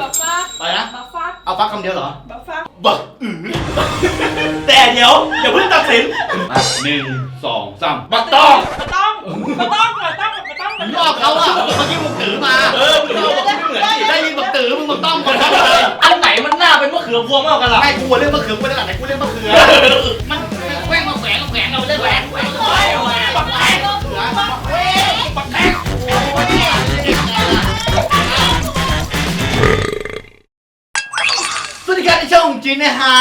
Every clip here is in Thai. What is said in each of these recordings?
บัฟฟักไปนะ บัฟฟักเอาฟักคำเดียวเหรอ บัฟฟักบักอือแต่เดี๋ยวอย่าเพิ่งตัดสินมาหนึ่งสองสามบักต้องมาต้องมาต้องมาต้องมาต้องมึงลอกเขาอะเมื่อกี้มึงถือมา เออมึงลอกเขาไม่เหมือนดิได้ยินบักตือมึงบักต้องก่อนเขาเลยอันไหนมันหน้าเป็นมะเขือพวงมากกันล่ะให้กูเรื่องมะเขือกูเรื่องอะไรกูเรื่องมะเขือมันแกว้งมาแขวงมาแขวงเราเรื่องแหวนแหวน สวัสดีครับที่ช่องจีนนะฮะ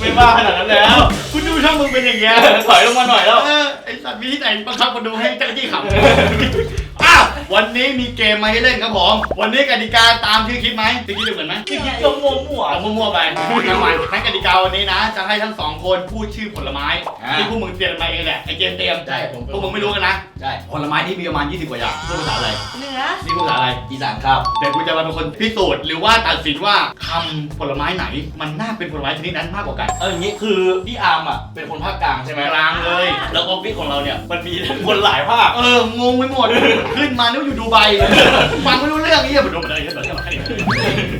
ไม่บ้าขนาดนั้นแล้ว คุณดูช่องมึงเป็นอย่างเงี้ยถอยลงมาหน่อยแล้ว เออไอสัตว์มีที่ไหนบังคับคนดูให้เจ้าหน้าที่ขับอ้า ววันนี้มีเกมมาให้เล่นครับผม วันนี้กติกาตามที่คิดไหมที่คิดเหมือนไหมจริงๆก็มั่วมั่วเอามั่วๆไปทำไมงั้นกติกาวันนี้นะ จะให้ทั้งสองคนพูดชื่อผลไม้ที่พวกมึงเตรียมมาเองแหละไอเกมเตรียมใช่ผม พวกมึงไม่รู้กันนะ ใช่ผลไม้ที่มีประมาณ 20 กว่าอย่างพูดภาษาอะไรเหนือนี่พูดภาษาอะไรอีสานครับ เดี๋ยวกูจะมาเป็นคนพิสูจน์หรือว่าตัดสินว่าคำผลไม้ไหน มันน่าเป็นผลไม้ชนิดนั้นมากกว่ากัน เอออย่างนี้คือพี่อาร์มอะเป็นคนภาคกลางใช่ไหมกลางเลย แล้วออฟฟิศของเราเนี่ยมันมีคนหลายภาค เอองงไปหมด ขึ้นมานึกว่าอยู่ดูไบฟังไม่รู้เรื่องนี่อย่าไปดูมันเลยเดี๋ยวเดี๋ยวมาแค่นี้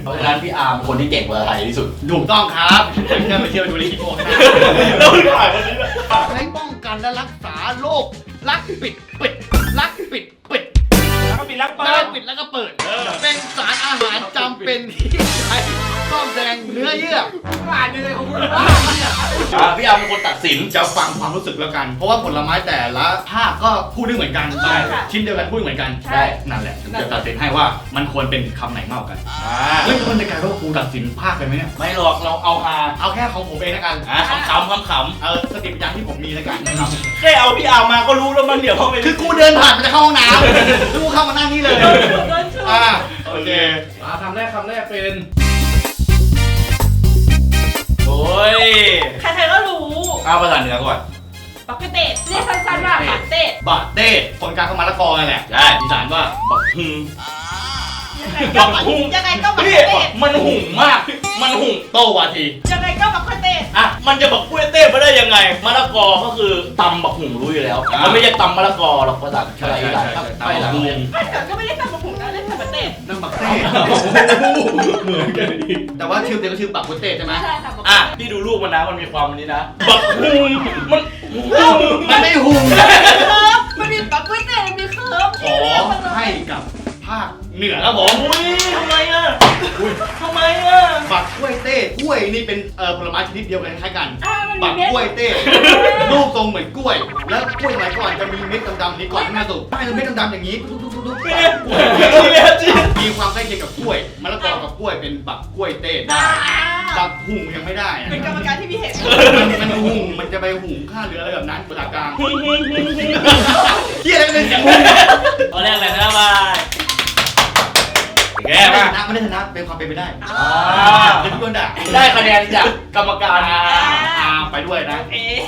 เพราะฉะนั้นพี่อาร์มเป็นคนที่เก่งภาษาไทยที่สุด ถูกต้องครับเพื่อนไปเที่ยวดูลิขิตโอ้นะแล้วมึงถ่ายวันนี้ด้วย ใช้ป้องกันและรักษาโรค รักปิดปิดรักปิดปิดแล้วก็มีรักรัป้ากปิดแล้วก็เปิด เป็นสารอาหารจำเป็นที่ใช้ ซ่อมแซงเนื้อเยื่ออ่านเลยของคุณว่าเนี่ยอ่าพี่อาร์มเป็นคนตัดสิน จะฟังความรู้สึกแล้วกัน เพราะว่าผลไม้แต่ละภาคก็พูดได้เหมือนกันใช่ค่ะชิ้นเดียวกันพูดเหมือนกันใช่ นั่นแหละจะตัดสินให้ว่ามันควรเป็นคำไหนมากกว่ากันอ่าเฮ้ยมันจะกลายว่ากูตัดสินภาคไปไหมเนี่ยไม่หรอกเราเอาฮาเอาแค่ของผมเองแล้วกันอ่าขำขำขำขเออสติปัญญาที่ผมมีแล้วกันนะครับำแค่เอาพี่อาร์มมาก็รู้แล้วมันเดี๋ยวเขาไปคือกูเดินผ่านมันจะเข้าห้องน้ำกูเข้ามานั่งนี่เลยโดนชูโดนชูอ่าโอเค อ่าคำแรกคำแรกเป็นโอ้ยใครๆก็รู้เอาภาษาเหนือก่อนปักเกเตะเรียกสั้นๆว่าปักเตะบาเต้คนกลางเข้ามาละกอนั่นแหละใช่อีสานว่าบักฮึง ยังไงก็ปักยังไงก็ปักพี่เตะมันหุ่งมาก มันหุ่งโตวาทียังไงก็ปักเตะอะ มันจะบอกกล้วยเต้มาได้ยังไงมะละกอก็คือตำบักหุ่งรู้อยู่แล้ว อ่ามั มันไม่ใช่ตำมะละกอหรอกภาษาใช่ภาษาอีสานใช่ใช่ไปหลังตำบักหุ่งเรียนไม่แต่ก็ไม่ได้ทำปักหุ่นนะเล่นทำปักเตะนั่งบักเต้เหมือนกันดิแต่ว่าชื่อเต็มก็ชื่อปักกุเต้ใช่ไหมใช่ค่ะปักอะเตะพี่ดูรูปมันนะมันมีความอันนี้นะบักหุ่งมันมันไม่หุงเคิร์ฟมันมีปักกล้วยเตะมันมีเคิร์ฟขอให้กับภาคเหนือครับผมอุ้ยทำไมอะทำไมอะบักกล้วยเต้กล้วยนี่เป็นเอ่อผลไม้ชนิดเดียวกันคล้ายกัน อ่ามันมีบักเม็ดกล้วยเต้รูปทรงเหมือนกล้วย แล้วกล้วยสมัยก่อนจะมีเม็ดดำๆนี่ก่อนที่มาสุกไม่เลยเม็ดดำๆอย่างนี้ตุ๊บๆๆๆเนี่ยเนี่ยจริงมีความใกล้เคียงกับกล้วยมะละกอกับกล้วยเป็นบักกล้วยเต้ได้อ่าบักหุงยังไม่ได้อะเป็นกรรมการที่มีเหตุมันมันหุงมันจะไปหุงข้าวหรืออะไรแบบนั้นภาษากลางหุ่งหุ่งหุ่งหุ่งเฮียอะไรกันเป็นเสียงหุงตอนแรกเลยนะบาย แกไม่ได้มาชนะไม่ได้ชนะเป็นความเป็นไปได้อ่าเป็นพี่โดนด่าได้คะแนนจากกรรมการอ่าอ่าไปด้วยนะ เอ๊ะ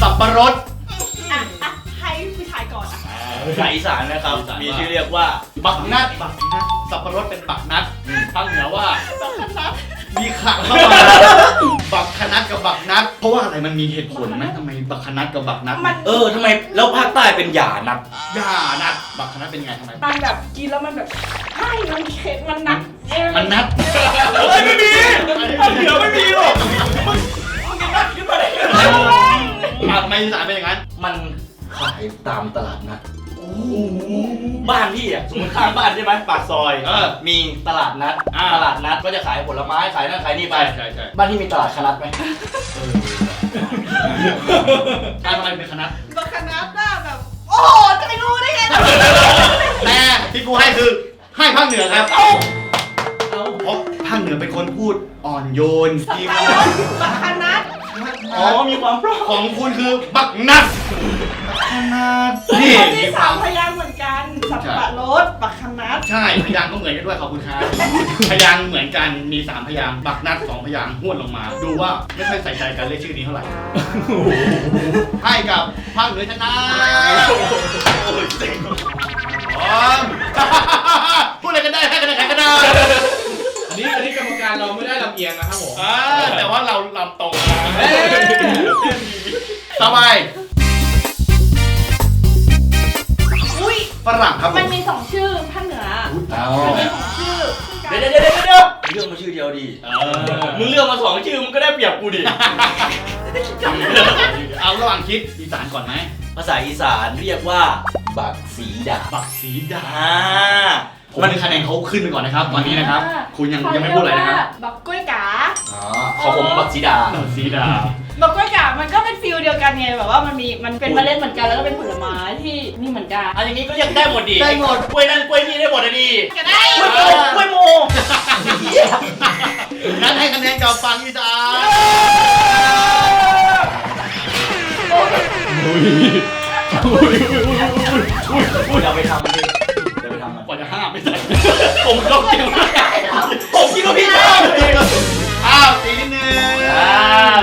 สับปะรดอะอะให้ผู้ชายก่อนอะภาษาอีสานนะครับอีสานว่ามีมีชื่อเรียกว่า บักนัด บักนัด สับปะรดเป็นบักนัดทางเหนือว่าต้องคณะ มีขังเข้ามาบักคนัดกับบักนัด เพราะว่าอะไรมันมีเหตุผลไหมทำไมบักคนัดกับบักนัดมัน เออทำไมแล้วภาคใต้เป็นหยานัดย่านัดบักคนัดเป็นไงทำไม มันแบบกินแล้วมันแบบให้มันเค็มมันนักเอ๊ะมันนัดเฮ้ยไม่มีภาคเหนือไม่มีหรอกมันมันจะนัดขึ้นมาได้ยังไงอะทำไมอีสานเป็นอย่างนั้น มันขายตามตลาดนัด บ้านพี่อะสมมติข้างบ้านใช่ไหมปากซอยเออมีตลาดนัด อ่า ตลาดนัดก็จะขายผลไม้ขายนั่นขายนี่ไป ใช่ใช่บ้านที่มีตลาดคนัดไหมอะทำไมเป็นคนัดบักคณะน่ะแบบ โอ้โห จะไปรู้ได้ไงล่ะแต่ที่กูให้คือให้ภาคเหนือครับเอาเพราะ ภาคเหนือเป็นคนพูดอ่อนโยนสับมีปะรดบักคณะอ๋อมีความพร้อมของคุณคือบักนัดบักนัดนี่มันมีมีคสาวามมพยางค์เหมือนกันสับปะรดบักคณะใช่พยางค์ก็เหมือนกันด้วยขอบคุณครับพยางค์เหมือนกันมีสามพยางค์บักนัดสองพยางค์ห้วนลงมา ดูว่าไม่ค่อยใส่ใจการเรียกชื่อนี้เท่าไหร่ให้กับภาคเหนือชนะพร้อมพูดอะไรกันได้ให้กันได้ใครก็ได้ นี่อันนี้กรรมการเราไม่ได้ลำเอียงนะครับผมอ่าแต่ว่าเราลำตรงนะต่อไปอุ้ย ฝรั่งครับผมันมมีสองชื่อภาคเหนือเอามันมีสองชื่อเดี๋ยวเดี๋ยวเดี๋ยวเดี๋ยวเรื่องมาชื่อเดียวดีเออมึงเลือกมาสองชื่อมึงก็ได้เปรียบกูดิ เอาระหว่างคิดอีสานก่อนไหมภาษาอีสานเรียกว่า บักสีดาบักสีดาอ่า ผมให้คะแนนเขาขึ้นไปก่อนนะครับ ตอนนี้นะครับ คุณยังยังไม่พูดอะไรนะครับบักกล้วยกาอ๋อของผมบักสีดาบักสีดาบักกล้วยกามันก็เป็นฟิลเดียวกันไงแบบว่ามันมีมันเป็นเมล็ดเหมือนกันแล้วก็เป็นผลไม้ที่นี่เหมือนกันอันอย่างนี้ก็ยังได้หมดดิได้หมดกล้วยนั่นกล้วยนี่ได้หมดอะดิก็ได้กล้วยโมกล้วยโมงั้นให้คะแนนกับฟังอีสานอย่าไปทำมันดิอย่าไปทำมัน กว่าจะห้ามไม่ได้ผมก็เกี่ยวไม่ได้ผมคิดว่าพี่ชอบเองอ้าวสีนิดนึงอ่า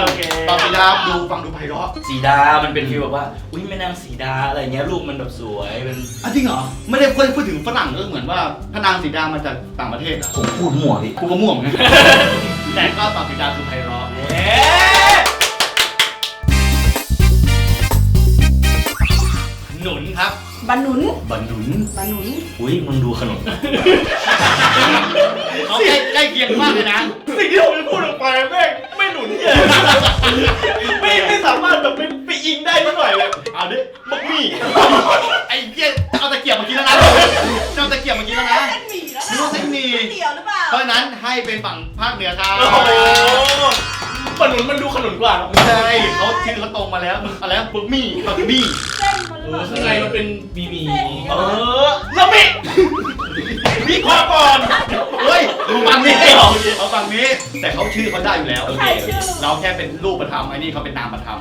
โอเคต่อไปดาบดูฟังดูไพเราะสีดา มันเป็นฟีลแบบว่า อุ้ยแม่นางสีดาอะไรเงี้ยรูปมันแบบสวยเป็นอะจริงเหรอ ไม่ได้พูดพูดถึงฝรั่งก็เหมือนว่าพระนางสีดามาจากต่างประเทศอะผมพูดมั่วพี่กูก็ม่วงนะแต่ก็ตอบสีดาคือไพเราะเอ๊ะหนุนครับ บันหนุนบันหนุนบันหนุนอุ้ยมึงดูขนมเขาใกล้ใกล้เคียงมากเลยนะ สิ่งที่ผมจะพูดออกไปแม่งไม่หนุนเหี้ยไม่ไม่สามารถแบบไปไปอิงได้นิดหน่อยเลยเอาดิบักมี่ไอ้เกี้ยจะเอาตะเกียบมากินแล้วนะจะเอาตะเกียบมากินแล้วนะเส้นหมี่แล้วนึกว่าเส้นหมี่เตี๋ยวหรือเปล่าเพราะฉะนั้นให้เป็นฝั่งภาคเหนือครับโอ้โหขนุนมันดูขนุนกว่าเนอะไม่ใช่เขาชื่อเขาตรงมาแล้วมึงอะไรนะบึกมี่บึกมี่ เส้นมันหเอรือเปอล่าข้างในมันเป็นบีบีเออแล้วมิพี่ขอก่อน เฮ้ยมึงฟังนี้เขาฟังนี้ แต่เขาชื่อเขาได้อยู่แล้ว ใช่ชื่อ เราแค่เป็นรูปประทับไอ้นี่เขาเป็นนามประทับ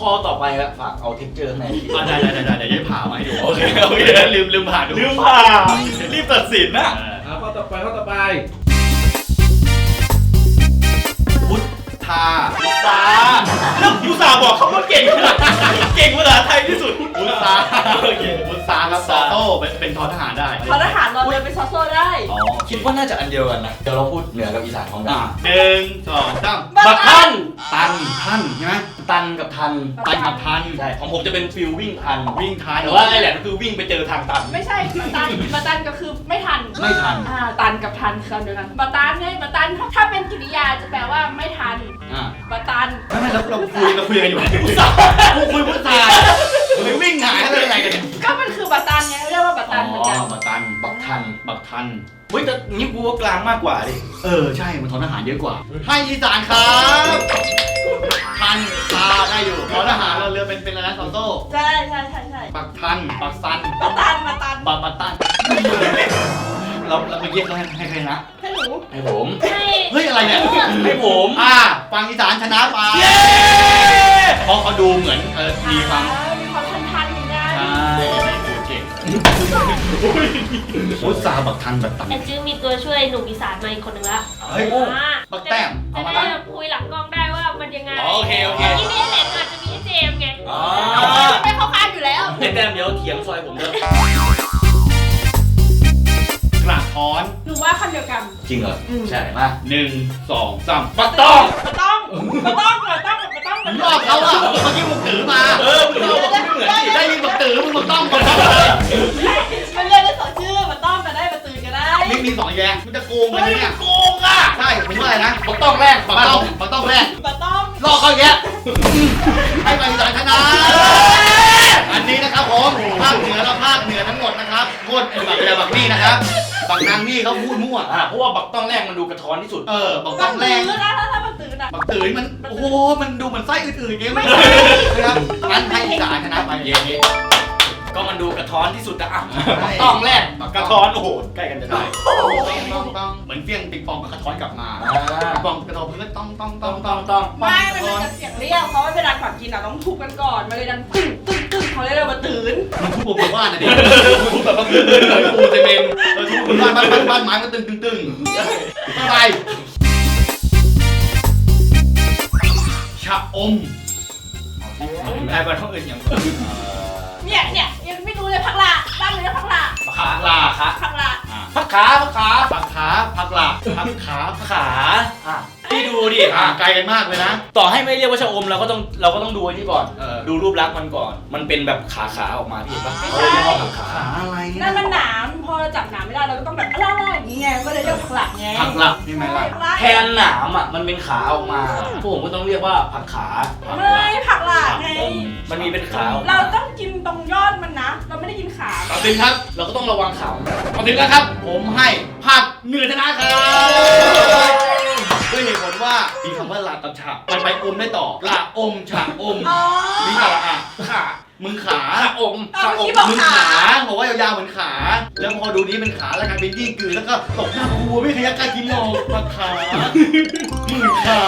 ข้อต่อไปครับฝากเอาเท็กเจอร์ข้างในพี่อะได้ได้ได้ได้เดี๋ยวจะผ่ามาให้ดู โอเคโอเคลืมลืมผ่าดูลืมผ่ารีบตัดสินนะเออเอาข้อต่อไปข้อต่อไปาตาแล้วอุตส่าห์บอกเขาว่าเก่งเก่งภาษาไทยที่สุด พุทธาโอเคพุทธาครับซอโต้เป็นเป็นทอทหารได้พอทหารเราเลยเป็นซอสโซ่ได้อ๋อคิดว่าน่าจะอันเดียวกันนะ เดี๋ยวเราพูดเหนือกับอีสานพร้อมกัอะนหนึ่งสองสามบักทันตันท่านใช่ไหมตันกับทันตันกับทันใช่ของผมจะเป็นฟิลวิ่งทันวิ่งทันแต่ว่าไอ้แหละก็คือวิ่งไปเจอทางตัน ไม่ใช่มาตันมาตันก็คือไม่ทันไม่ทันอ่าตันกับทันคำเดียวกันมาตันไงมาตันถ้าเป็นกริยาจะแปลว่าไม่ทันอะมาตันไม่ไม่เราเราคุยเราคุยกันอยู่กูคุยพุทธา ไปวิ่งหายอะไรอะไรกันเนี่ยก็มันคือมาตันไงเรียกว่ามาอ๋ตันเหมือนกันอมาตัน บักทัน บักทัน เฮ้ยแต่งี้กูว่ากลางมากกว่าดิ เออใช่ มันทอนทหารเยอะกว่า ให้อีสานครับทันตาได้อยู่ทอนทหารเราเรือเป็นเป็นอะไรนะซอโต้ใช่ใช่ใช่ใช่ปักทัน ปักซันมาตันมาตันปักปักตันเราเราเมื่อกี้เราให้ให้ใครนะ ให้หนูให้ผม ให้ เฮ้ย อะไรเนี่ย ให้ผม อ่า ฟังอีสานชนะไปเย้ เพราะเขาดูเหมือนเออมีความ พุทธาบักทันแบบตันแต่จื้อมีตัวช่วยหนุ่มอีสานมาอีกคนหนึ่งละเฮ้ยอ่าบักแต้มจะเอามาได้ละคุยหลังกล้องได้ว่ามันยังไงอ๋อโอเคโอเค ที่ไม่เห็นอาจจะมีให้เจมส์ไงอ๋อไม่เข้าข้างอยู่แล้ว ไอ้แต้มเดี๋ยวเถียงซอยผมเด้อกระท้อนหนูว่าคำเดียวกันจริงเหรออืมใช่มาหนึ่งสองสามปักต้อง มาต้องมาต้องมาต้องมา ต้องมึงลอกเขาอะเมื่อกี้มึงถือมาเออมึงเอาบอกไม่เหมือนดิได้ยินบักตือมึงบักต้องบักต้องเลยมันเรียกได้สองชื่อมาต้องก็ได้มาตื่นก็ได้ นี่มีสองแยงมันจะโกงกันเฮ้ยเนี่ยโกงอะใช่ผมว่าอะไรนะปักต้องแรกบักต้องบักต้องแรกมาต้องลอกเขาอย่างเงี้ยให้ไปสายชนะอันนี้นะครับผมภาคเหนือและภาคเหนือทั้งหมดนะครับโคตรไอ้บักเรือบักนี่นะครับบักนางนี่เขาพูดมั่ว อ่าเพราะว่าบักต้องแรกมันดูกระท้อนที่สุด เออบักต้องแรตื่งนนะถ้าถ้ามา ตื่นอะบักตื่นมันโอ้โหมันดูเหมือนไส้อื่นๆอย่างเงี้ยไม่ไม่ใช่ใช่นะครับงั้นให้สายชนะไปเย้ก็มันดูกระท้อนที่สุดนะอะใช่บักต้องแรกกระท้อนโอ้โหใกล้กันจะได้ต้องต้องเหมือนเฟี้ยงปิงปองกับกระท้อนกลับมาอ่าปิงปองกระท้อนเพื่อนต้องต้องต้ต้อองงต้ต้อองงต้องไม่มันเป็นเสียงเรียกเพราะว่าเวลาก่อนกินอะต้องทุบกันก่อนมันเลยดังตึ้งตึ้งตึ้งเขาเลยเรียกว่าตื่นมันทุบผมว่านะดิทุบแบบว่าตึ้งตึ้งเลยปูนเซเมนต์เออทุบบ้านบ้านบ้านบ้านไม้มันตึ้งตึ้งตึ้งไปะอมแอบไปท้องอื่นอย่างเนี่ยเนี่ยยังไม่รู้เลยพักละบ้านเลยนะพักละขาลาคะพักละอ่าผักขาผักขาผักขาผักหลากผักขาผักขาอะ พี่ดูดิอ่าไกลกันมากเลยนะ ต่อให้ไม่เรียกว่าชะอมเราก็ต้องเราก็ต้องดูไอ้นี่ก่อน เออ ดูรูปลักษณ์มันก่อน มันเป็นแบบขาขาๆออกมาพี่เห็นปะไม่เขาใช่เรียกว่าผักขาขาอะไรนั่นมันหนามพอเราจับหนามไม่ได้เราก็ต้องแบบอะไรๆอย่างนี้ไงก็เลยเรียกผักหลักไงผักหลักใช่ไหมล่ะ ผักหลักแทนหนามอะมันเป็นขาออกมาพวกผมก็ต้องเรียกว่าผักขาไม่ผักหลักไงมันมีเป็นขาออกเรามาต้องกินตรงยอดมันนะ เราไม่ได้กินขาตัดสินครับเราก็ต้องระวังขาตัดสินแล้วครับ ผมให้ผักเหนือชนะครับ ด้วยเหตุผลว่ามีคำว่าลาตับฉะมันไปอมได้ต่อลาอมฉะอมอ๋อ มีสระอะขามึงขาขาอมเอาเมื่อกี้บอก มึงขาขาบอกว่ายาวๆเหมือนขา แล้วพอดูนี้เป็นขาแล้วกลายเป็นยี่กือแล้วก็ตกหน้าครัวไม่เคยกล้ากินหรอกมาขาหมื่นขา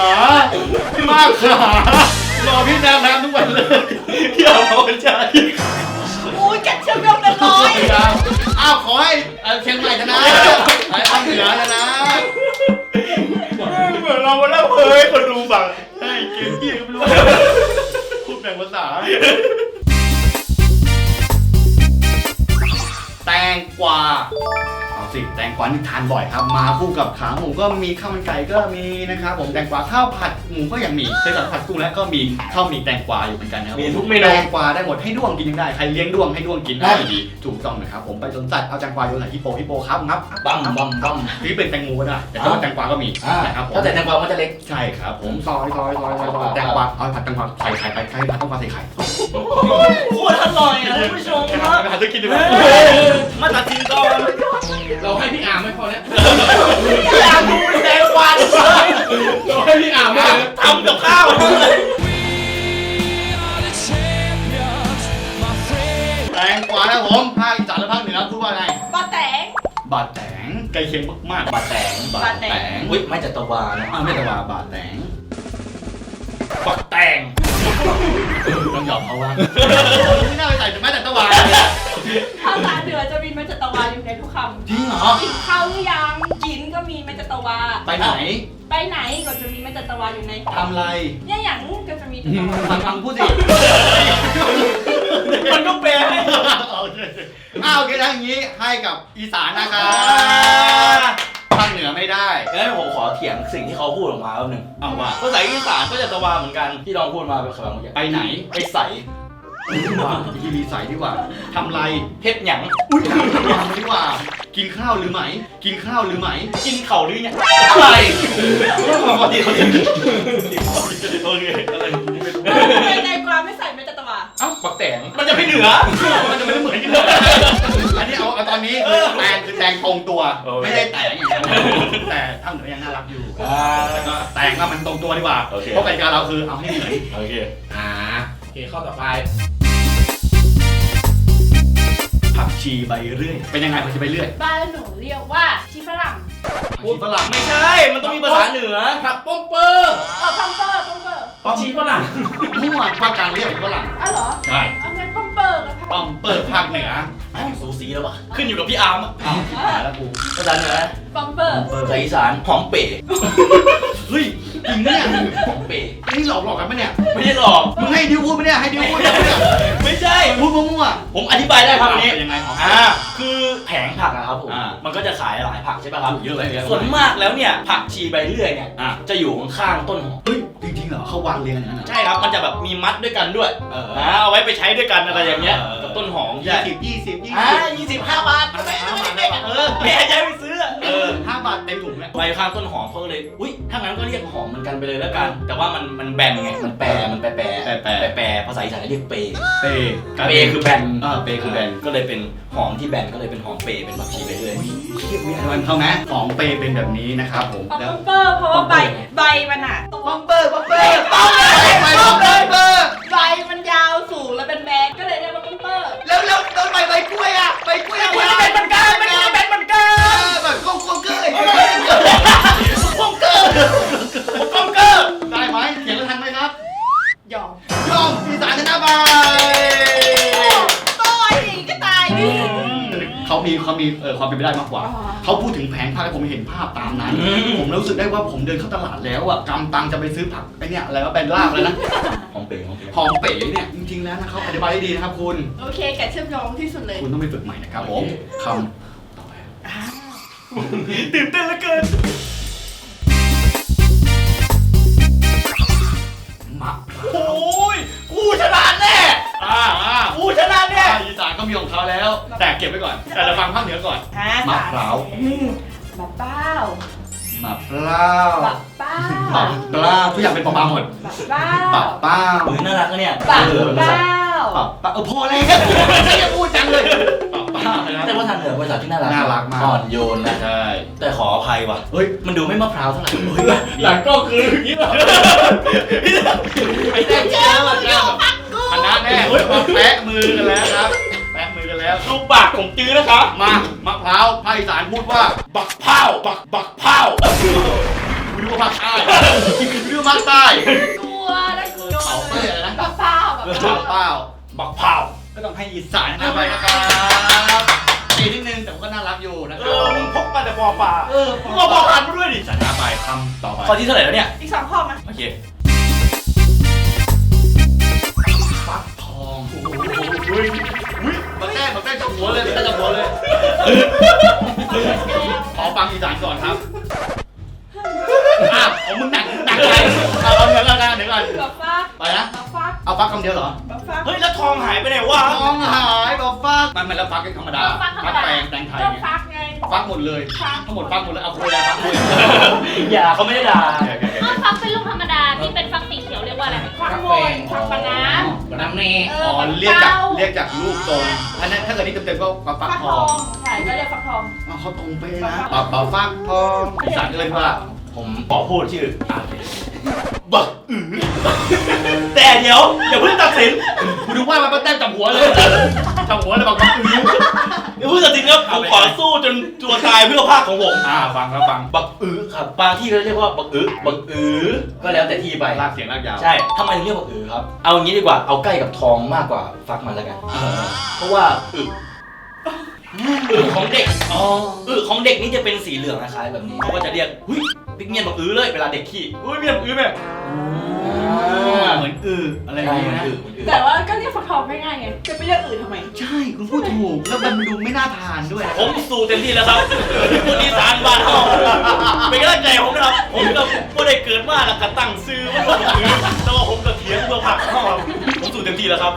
มากขารอพี่น้ำน้ำทุกวันเลยที่เอามาเป็นใจอุ้ยแกะเชื่อมโยงเป็นร้อย อ้าวขอให้เอ่อเชียงใหม่ชนะไอ้ภาคเหนือชนะเห มือนเรามาเล่าเฮ้ยคนดูฟังใช่เกมที่ก็ไม่รู้พูดแบ่งภาษา แตงกวาเอา สิแตงกวานี่ทานบ่อยครับ มาคู่กับขาหมูก็มีข้าวมันไก่ก็มีนะครับผมแตงกวาข้าวผัดหมูก็ยังมีเคยสั่งผัดกุ้งแล้วก็มีข้าวมีแตงกวาอยู่เหมือนกันนะครับมีทุกเมนู แตงกวาได้หมดให้ด้วงกินยังได้ใครเลี้ยงด้วงให้ด้วงกินได้ดีถูกต้องนะครับผมไปสวนสัตว์เอาแตงกวาโยนใส่ฮิปโปฮิปโปครับงับบัมบัมบัมนี่เป็นแตงโมก็ได้แต่ถ้าเป็นแตงกวาก็มีนะครับผมถ้าแต่แตงกวามันจะเล็กใช่ครับผมซอยซอยซอยซอยซอยแตงกวาเอาผัดแตงกวาใส่ไข่ไปใครผัดแตงกวาใส่ไข่โคตรอร่อยนะท่านผู้ชมครับไปหาซื้อกินดีกว่ามาตัดสินก่อนเราให้พี่อาร์มไม่พอแล้วอยากดูแตงกวาเลยเราให้พี่อาร์มไม่พอแล้วทำกับข้าวเลยแตงกวานะผมภาคอีสานและภาคเหนือพูดว่าไงปลาแตงบาดแตงใกล้เคียงมากๆบาดแตงบาดแตงอุ้ยไม่จัตวานะอ้าวไม่แต่ว่าบาดแตงบักแตงต้องยอมเขาว่าไม่น่าไปใส่แต่แม่แต่ จริงเหรอ กินข้าวหรือยังกินก็มีแมจัตวา ไปไหนไปไหนก็จะมีแมจัตวาอยู่ในทำอะไรเนี่ยอย่างก็จะมีจัตวาฟังฟังพูดสิมันก็แปลให้โอเคอ้าวโอเคถ้าอย่างนี้ให้กับอีสานนะครับภาคเหนือไม่ได้งั้นผมขอเถียงสิ่งที่เขาพูดออกมาแป๊บนึงเอาว่าภาษาอีสานก็จัตวาเหมือนกันที่ลองพูดมาเป็นคำเมื่อกี้ไปไหน ไปใส่ ว่าที่มีใส่ดีกว่าทำไรเฮ็ดหยังอุ้ยทำดีกว่า กินข้าวหรือไหม กินข้าวหรือไหม กินเข่าหรือยังอะไรปกติเขาจะโอเคอะไรในในกวาไม่ใส่แมจัตวาเอ้าปักแตงมันจะไม่เหนือ มันจะไม่ได้เหมือนกันเลยอันนี้เอาเอาตอนนี้คือแตงคือแตงตรงตัวโอเคไม่ได้แตงอย่างเงี้ยแต่ทางเหนือยังน่ารักอยู่อ่าแต่ก็แตงก็มันตรงตัวดีกว่าโอเคเพราะกติกาเราคือเอาให้เหมือนโอเคอ่าโอเคข้อต่อไป ผักชีใบเรื่อย เป็นยังไงผักชีใบเรื่อยบ้านหนูเรียกว่าชีฝรั่งผักชีฝรั่งไม่ใช่ มันต้องมีภาษาเหนือผักป้อมเปอร์เออพัมเปอร์พัมเปอร์ผักชีฝรั่งมั่วภาคกลางเรียกฝรั่งอ๋อเหรอใช่เอางั้นพัมเปอร์กับพัมป้อมเปิดภาคเหนือแม่งสูสีแล้ววะขึ้นอยู่กับพี่อาร์มอะอ้าวหายแล้วกูภาษาเหนือปัมเปอร์ภาษาอีสานหอมเป๋เฮ้ยจริงเนี่ยหอมเป๋นี่หลอกหลอกกันปะเนี่ยไม่ได้หลอกมึงให้ดิวพูดปะเนี่ยให้ดิวพูดปะเนี่ยไม่ใช่พูดมั่ว ผมอธิบายได้ครับอันนี้เป็นยังไงของอ่าคือแผงผักอะครับผมอ่ามันก็จะขายหลายผักใช่ป่ะครับเยอะเลยเยอะส่วนมากแล้วเนี่ยผักชีใบเลื่อยเนี่ยอะจะอยู่ข้างๆต้นหอมเฮ้ยจริงๆเหรอเขาวางเรียงกันอย่างนั้นเหรอใช่ครับมันจะแบบมีมัดด้วยกันด้วยเออ นะเอาไว้ไปใช้ด้วยกันอะไรอย่างเงี้ยเออ กับต้นหอมยี่ใช่สิบยี่สิบยี่อ่าสิบ ยี่สิบห้าบาทห้าบาทเออแม่จะให้ไปซื้อ เออห้าบาทเต็มถุงเนี่ยใบข้างต้นหอมเขาก็เลย อุ้ยถ้างั้นก็เรียกหอมเหมือนกันไปเลยแล้วกัน แต่ว่ามันมันแบนไง มันแปร มันแปรแปรแปรแปร แปรแปรภาษาอีสานเรียกเปรเปย์เปรคือแบนเออเปย์คือแบน ก็เลยเป็นหอมที่แบนก็เลยเป็นหอมเปรเป็นผักชีไปเรื่อยเทียบมีอะไรเขาไหมของเปย์เป็นแบบนี้นะครับผมปัแล้วมเปอร์เพราะว่าใบใบมันอะตัวบัมเบอร์บัมเบอร์บัมเบอร์ไปบัมเบอร์เบอร์ใบมันยาวสูงแล้วเป็นแบนก็เลย มีเขามีเออความเป็นไปได้มากกว่า เขาพูดถึงแผงผักให้ผมเห็นภาพตามนั้น ผมรู้สึกได้ว่าผมเดินเข้าตลาดแล้วอะกำตังจะไปซื้อผักไอเนี่ยอะไรว่าเป็นลาบเลยนะหอมเปรหอมเปรหอมเป๋เนี่ยจริงๆแล้วนะเขาอธิบายได้ดีนะครับคุณ โอเคแกะเชื่อมโยงที่สุดเลย คุณต้องไปฝึกใหม่นะครับผมคอ่าตื่นเต้นเหลือเกิน ภาคอีสานก็มีของเขาแล้ว แต่เก็บไว้ก่อน แต่เราฟังภาคเหนือก่อน ฮะมะพร้าว อืมมะเป้ามะพร้าวมะเป้ามะพร้าวทุกอย่างเป็นปลาปลาหมดมะเป้าปะป้าเฮ้ยน่ารักนะเนี่ยปะเออเป้าปะป้าเออพอแล้วไม่จะพูดจังเลยปะป้านะแต่ว่าทางเหนือภาษาที่น่ารักน่ารักมากอ่อนโยนนะใช่แต่ขออภัยว่ะเฮ้ยมันดูไม่มะพร้าวเท่าไหร่เฮ้ยหลังก็คืออย่างนี้เหรอไอ้แจ๊คเจ้าอะเจ้าคณะแน่มาแปะมือกันแล้วครับ แปะมือกันแล้วดูปากของจื้อนะครับมามะพร้าวภาคอีสานพูดว่า บักเผาบักบักเผาไม่รู้ว่าภาคใต้ไม่รู้ว่าภาคใต้กลัวนะกลัวเผาเป้ยอะไรนะมะเป้าแบบเผาเป้าบักเผาก็ต้องให้อีสานกันไปนะครับตีนิดนึงแต่ก็น่ารักอยู่นะคเอรับอมึงพกมาแต่ปอป่าเออมึงเอาปอพันมาด้วยดิสัญญาไปคำต่อไปข้อที่เท่าไหร่แล้วเนี่ยอีกสองข้อมั้ยโอเคฟักทองอุ้ยอุ้ ยมาแต้มาแต้จับหัวเลยมาแต้จับหัวเลย ขอฟังอีสานก่อนครับอ้าวเอามึงหนักหนักไปเอาเอาเดี๋ยวก่อนนะเดี๋ยวก่อนมะฟักไปนะมะฟักเอาฟักคำเดียวเหรอมะฟักเฮ้ยแล้วทองหายไปไหนวะทองหายบอกฟักมันมันแล้วฟักกันธรรมดาฟักธรรมฟักดาแปลงแปลงไทยก็ไงฟักไง ฟักหมดเลยฟักทั้งหมดฟักหมดเลยเอาคุยอะไรฟักคุยอย่าเขาไม่ได้ด่าอ้าวฟักเป็น รียกว่าอะไรฟักโมนฟักปะน้กระน้ำเน่ำเออ๋ออฟักเรียกจากเก้าเรียกจากรูปทรงอันนั้นถ้าเกิดนี่เต็มๆก็ฟักฟักททอองงใช่ก็เรียกฟักทอง อ๋อเขาตรงไปนะปะปะฟักทองอีสานเอิ้นว่า ผมขอพูดชื่ออะ บักอือแต่เดี๋ยวอย่าเพิ่งตัดสินกูดูว่ามันมาแต้มจับหัวเลยจับหัวเลยบอกว่าอื้ออย่าเพิ่งตัดสินครับผมขอสู้จนตัวตายเพื่อภาคของผมอ่าฟังครับฟังบักอือครับบางที่ก็เรียกว่าบักอือบักอือก็แล้วแต่ที่ไปลากเสียงลากยาวใช่ทำไมถึงเรียกบักอือครับ เอางี้ดีกว่าเอาใกล้กับทองมากกว่าฟักมันแล้วกันเออเพราะว่าอึอึของเด็กอ๋ออึของเด็กนี่จะเป็นสีเหลืองคล้ายๆแบบนี้เขาก็จะเรียกหุ้ย บิ๊กเมียนบักอือเลยเวลาเด็กขี้หุ้ยเมียนบักอือแม่เหมือนอืออะไรอใช่ย่างมันเงี้ยอึมันอึแต่ว่าก็เรียกฟักทองง่ายๆไง จะไปเรียกอื่นทำไม ใช่คุณพูดถูกแล้วมันดูไม่น่าทานด้วย ผมสู้เต็มที่แล้วครับคนอีสานบ้านเฮาเป็นกำลังใจผมนะครับ ผมก็ไม่ได้เกิดมาแล้วก็ตั้งซื้อว่าบักอือแต่ว่าผมก็เถียงเพื่อผักเฮาครับ ผมสู้เต็มที่แล้วครับ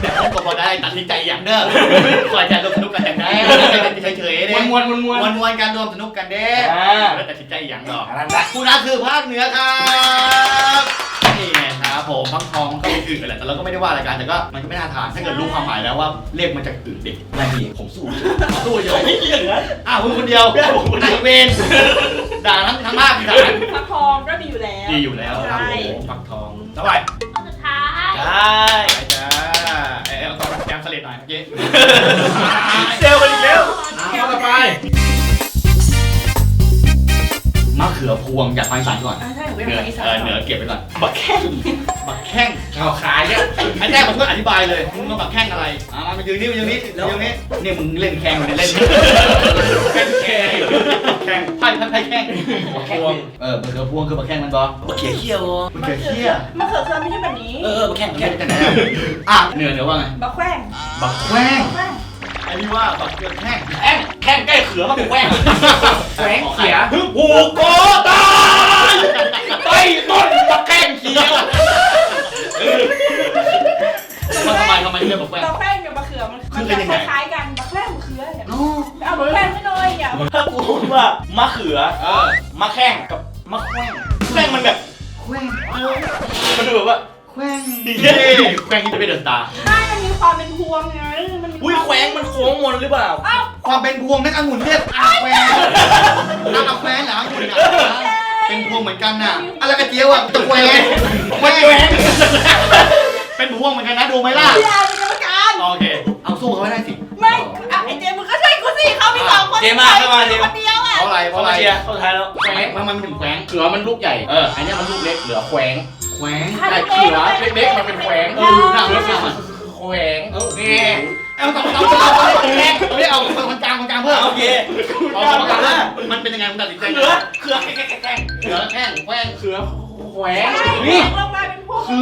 แต่ผมก็พอได้ตัดสินใจอย่างเด้อคอยใจรวมสนุกกันอย่างได้เฉยๆเด้มวนมวนมวนมวนวันวันๆการรวมสนุกกันเด้อ่าแล้วตัดสินใจอย่างหรอกอันนั้นแหละคุณอาคือภาคเหนือครับนี่ไงครับผมฟักทองมันก็เป็นอื่นกันแหละแต่เราก็ไม่ได้ว่าอะไรกันแต่ก็มันก็ไม่น่าทานถ้าเกิดรู้ความหมายแล้วว่าเลขมันจะอื่นเด็กไม่มีผมสู้ตู้เยผอะมไม่เกี่ยงนะอ้าวคุณคนเดียวนายเวรด่าทั้งทั้งภาคอีสานฟักทองก็ดีอยู่แล้วดีอยู่แล้วครับใช่ผมฟักทองสบายข้อสุด ท้าย ได้ไปจ้าเอ้ยเอาต้องแกมสลิดหน่อยเมื่อกี้ เซลล์กันอีกแล้วข้อต่อไป ขือพวงอยากฟังอีสานก่อนอ่าใช่หนูเป็นเหนือคนอีสาเอนอเหนือเก็บไปก่อนบักแข้งบักแข้งเอาขายเนี่ยไอ้แจ้งมันก็อธิบายเลยมึงมาบักแข้งอะไรอ่ามายืนนี่มายืนนี่ยืนนี่เนี่ยมึงเล่นแข้งมึงเล่นแข้งแข้งแข้งไพ่ไพ่ไพ่แข้งบักแข้งเออมะเขือพวงคือบักแข้งมันบอบักเขียเขี้ยวมะเขือเขี้ยมะเขือเทศไม่ใช่แบบนี้เออบักแข้งบักแข้แข้งงจากไหนอะอะเหนือเหนือว่าไงบักแขว้งบักแข้งแขว้ง ไอ้นี่ว่าบักเขือแข้งแข้งแข้งใกล้เขือมากกว่าแข้งแสงเขียผูกโกตายใต้ต้นบักแข้งเขียวทำไมทำไมเรียกบักแข้งบักแขว้งกับบักเขือมันคือมันเป็นจะยังไงคล้ายๆกันบักแขว้งบักเขือเนี่ยโอ้เอาบักแขว้งไม่น้อยอะถ้ากูพูดว่ามะเขือเออมะแข้งกับมะแข้งแข้งมันแบบแข้งมันดูแบบว่า แข้งเย้แข้งนี่จะเป็นเดอะสตาร์ไม่มันมีความเป็นพวงไงมันมีอุ้ยแขวงมันโค้งมนหรือเปล่า อ้าวความเป็นพวงนั่นองุ่นเรียกอาแควงอาแควงเหรอองุ่นอะเป็นพวงเหมือนกันน่ะอะไรกระเจียวอะตะแควงแควงเป็นพวงเหมือนกันนะดูไหมล่ะพี่อาเป็นกรรมการโอเค เอาสู้เขาไม่ได้สิไม่อะไอเจมส์มึงก็ช่วยกูสิเขามีสองคนเจมส์มาเข้ามาเจมส์คนเดียวอะเพราะอะไรเพเข้าราะอะไรมาเชียร์เข้าสุดท้ายแล้วแควงมันมันถึงแควงเขือมันลูกใหญ่เอออันเนี้ยมันลูกเล็กเหลือแขวง แขวงไอ้เขีอวเล็กๆมันเป็นแขวงเออหนังรถหนังแขวงเออนี่เอาสองสกลางไม่เอาคนกลางคนกลางเพิ่มโอเคคนกลางมันเป็นยังไงมันตัดสินใจเขือเขือแข้งแข้งเขือแข้งแขวงเขือแขวงนี่งมาเป็นพวกคื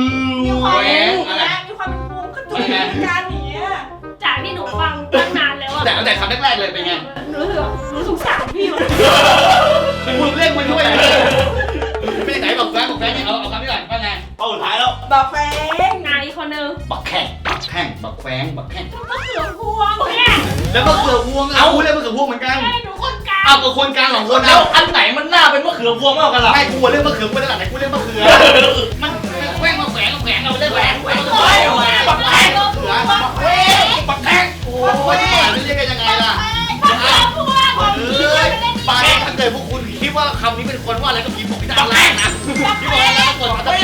อแขวงอะไรมีความเป็นพวงก็จุดการอย่างเงี้ยจากที่หนูฟังตั้งนานแล้วอะแต่ตั้งแต่คำแรกๆเลยเป็นไงหนูรู้สหนูสงสารพี่มันคุณเล่นมันด้วยไม่ไหนบอกแฟงบอกแฟงนี่เอาเอาคำ ข้งบักแข้งบักแขวงบักแข้งมะเขือพวงเนี่ยแล้วมะเขือพวงเอาเรียกมะเขือพวงเหมือนกันให้หนูคนกลางเอากับคนกลางสองคนแล้เอาวอันไหนมันหน้าเป็นมะเขือพวงมากกันล่ะให้กูเรียกมะเขือกูเรียกอะไรกูเรียกมะเขือ มันแขวงมาแขวงมาแขวงเราเรียกแขวงแขวงโอ้ยบักแข้งเขือบักแขวงบักแข้งโอ้ยเรียกกันยังไงล่ะมะเขือพวงเอ้ยปาถ้าเกิดพวกคุณคิดว่าคำนี้เป็นคนว่าอะไรก็พิมพ์บอกที่ด้านล่างนะที่บอกว่าแล้วกดตะแกรงตะแกรงตะ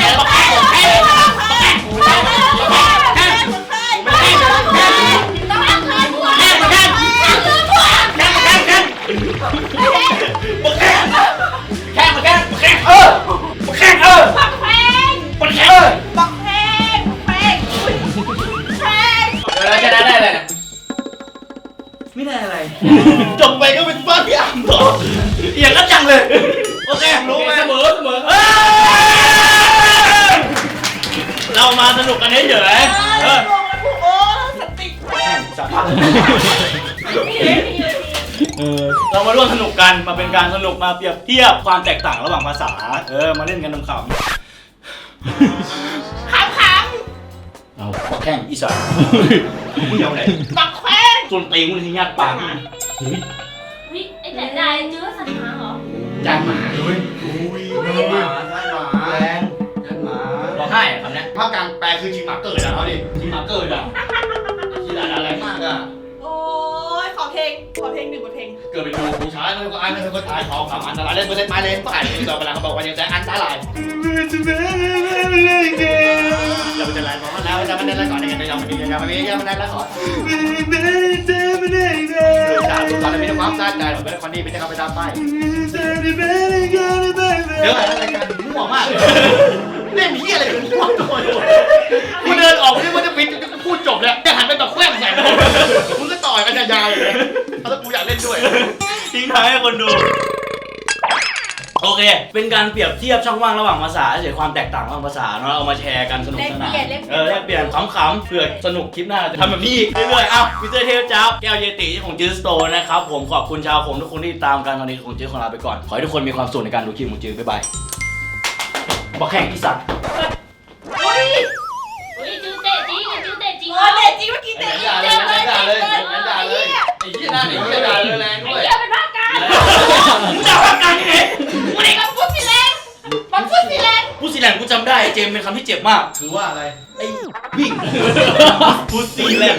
เรามาร่วมสนุกกันมาเป็นการสนุกมาเปรียบเทียบความแตกต่างระหว่างภาษา เออมาเล่นกันขำขำขๆบักแข้งอีสานมึงเอาไหนำบักแข้งส่วนตีมึงที่ยัดปากเฮ้ยไอ้แต่ได้เนื้อสันหาเหรอจานหมาอุ้ยอุ้ยหมาหมาแรงหมาร้องไห้อะคำเนี้ยภาคกลางแปลคือชิงหมาเกิดอะเอาดิที่มาเกิดอะ ที่ด่าอะไรมากอะโอ้ยขอเพลง ขอเพลงหนึ่งบทเพลง เกิดเป็นดูผู้ชายมันก็อายมันก็ตายของคำอันตรายเล่นไปเล่นไม้เล่นฝ่ายต่อเวลาเขาบอกว่ายังจะอันตรายอย่าไปจะไล่บอกว่าแล้วจะมาเล่นแล้วก่อนยังจะยอมมันดียังไม่ยังไม่ได้แล้วก่อนด่าทุกตอนนี้มีความสะใจหรอกเป็นคนดีไม่ได้เข้าไปตามไปเดี๋ยวอะไรกันมั่วมากเล่นที่อะไรกันมั่วตัวกูเดินออกนี่มันจะปิด พูดจบแล้วจะหันไปแบบแขว้งใส่มึงก็ต่อยกันยาวๆเลยแล้วกูอยากเล่นด้วย ทิ้งท้ายให้คนดู โอเค เป็นการเปรียบเทียบช่องว่างระหว่างภาษาเฉยความแตกต่างระหว่างภาษาเนาะเอามาแชร์กันสนุกสนานเออแลกเปลี่ยนขำๆเผื่อสนุกคลิปหน้าจะทำแบบนี้อีกเรื่อยๆเอ้ามิสเตอร์เทลจ้าแก้วเยติของจื้อสโตร์นะครับผมขอบคุณชาวผมทุกคนที่ติดตามกันตอนนี้ของจื้อของเราไปก่อนขอให้ทุกคนมีความสุขในการดูคลิปของจื้อบ๊ายบายบอกแข่งอีสัตว์เอเตะจริงโอ้ยเตะจริงเมื่อกี้เตะจริงด่าเตะเลยเลยด่าเลยเตะด่าเลยไอ้ที่นั่นไอ้ที่ด่าเลยแรงไอ้ด้วยเหี้ยเป็นภาคกลางมึงจะเอาการยังไงวันนี้ก็พูดสิแรงมันพูดสิแรงพูดสีแหลงกูจำได้เจมส์เป็นคำที่เจ็บมาก ถือว่าอะไร ไอ้วิ่งพูดสีแหลง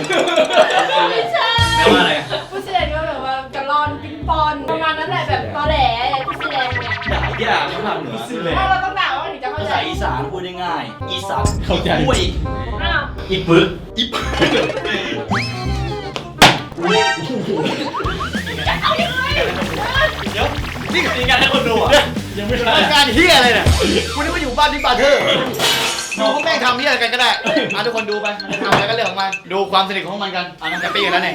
ไม่ใช่แปลว่าอะไร ยด่ายากมากเหนือถ้าเราต้องด่าว่าถึงจะเข้าภาใจษาอีสานพูดได้ง่าย อีสานเข้าใจห้วยอ้าวอีปึกอีปึกเดี๋ยวนี่คือการให้คนดูอะยังไม่ได้การเฮียอะไรเนี่ยกูนึกว่าอยู่บ้านที่บาร์เทอร์ดูพวกแม่งทำเฮียอะไรกันก็ได้อะทุกคนดูไปทำอะไรก็เรื่องของมัน ดูความสนิทของมันกันอะมันแฮปปี้กันแล้วเนี่ย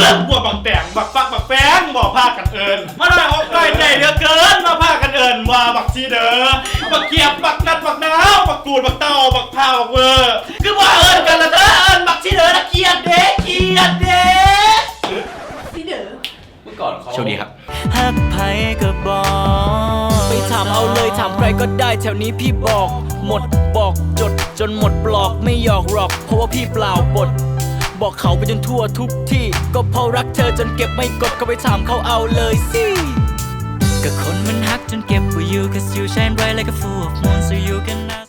เอือบัวบักแตงบักฟักบักแฟงบอกพากันเอิญมาได้ออกได้ใจเหลือเกินมาพากันเอิญว่าบักซีเด้อบักเกียบบักนัดบักนาวบักกูดบักเต้าบักพาบักเวอร์คือว่าเอิญกันละเด้อเอิญบักซีเด้อนะเกียดเด็กเกียดเด็กสิเด้อเมื่อก่อนเขาโชคดีครับฮักไผก็บอกไปถามเอาเลยถามใครก็ได้แถวนี้พี่บอก หมดบอกจดจนหมดปลอกไม่หยอกหรอกเพราะว่าพี่เปล่าบท บอกเขาไปจนทั่วทุกที่ ก็เพราะรักเธอจนเก็บไม่กดก็ไปถามเขาเอาเลยสิก็คนมันฮักจนเก็บไว้อยู่ cause you shine bright like a full of moon